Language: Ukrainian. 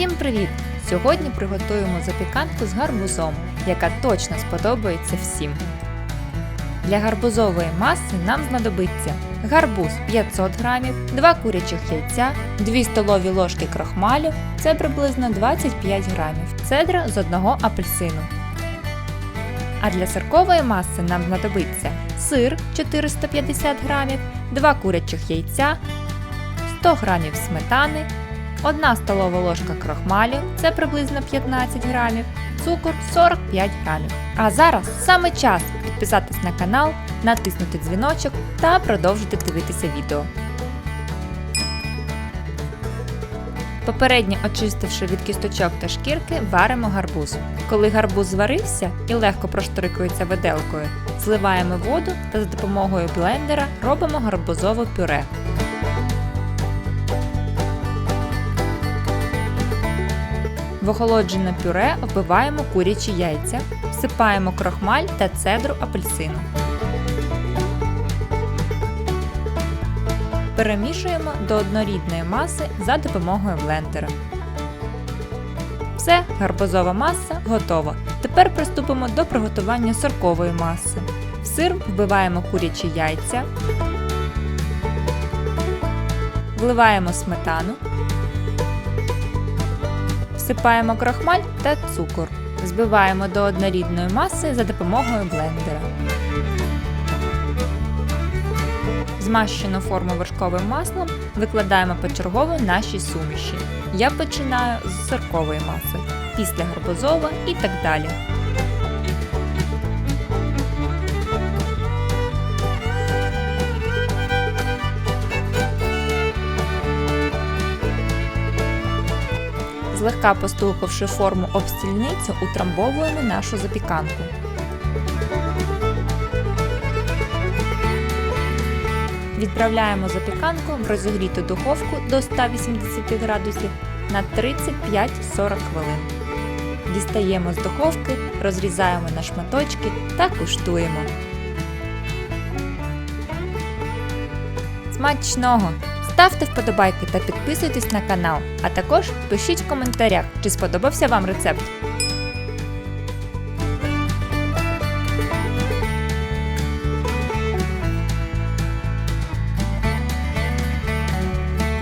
Всім привіт! Сьогодні приготуємо запіканку з гарбузом, яка точно сподобається всім. Для гарбузової маси нам знадобиться гарбуз 500 грамів, 2 курячих яйця, 2 столові ложки крохмалю, це приблизно 25 грамів, цедра з одного апельсину. А для сиркової маси нам знадобиться сир 450 грамів, 2 курячих яйця, 100 грамів сметани, 1 столова ложка крохмалю, це приблизно 15 грамів, цукор 45 грамів. А зараз саме час підписатись на канал, натиснути дзвіночок та продовжити дивитися відео. Попередньо очистивши від кісточок та шкірки, варимо гарбуз. Коли гарбуз зварився і легко проштрикується виделкою, зливаємо воду та за допомогою блендера робимо гарбузове пюре. В охолоджене пюре вбиваємо курячі яйця, всипаємо крохмаль та цедру апельсину. Перемішуємо до однорідної маси за допомогою блендера. Все, гарбузова маса готова. Тепер приступимо до приготування сиркової маси. В сир вбиваємо курячі яйця, вливаємо сметану, всипаємо крохмаль та цукор. Збиваємо до однорідної маси за допомогою блендера. Змащену форму вершковим маслом викладаємо почергово наші суміші. Я починаю з сиркової маси, після гарбузова і так далі. Злегка постукавши форму об стільницю, утрамбовуємо нашу запіканку. Відправляємо запіканку в розігріту духовку до 180 градусів на 35-40 хвилин. Дістаємо з духовки, розрізаємо на шматочки та куштуємо. Смачного! Ставте вподобайки та підписуйтесь на канал, а також пишіть в коментарях, чи сподобався вам рецепт.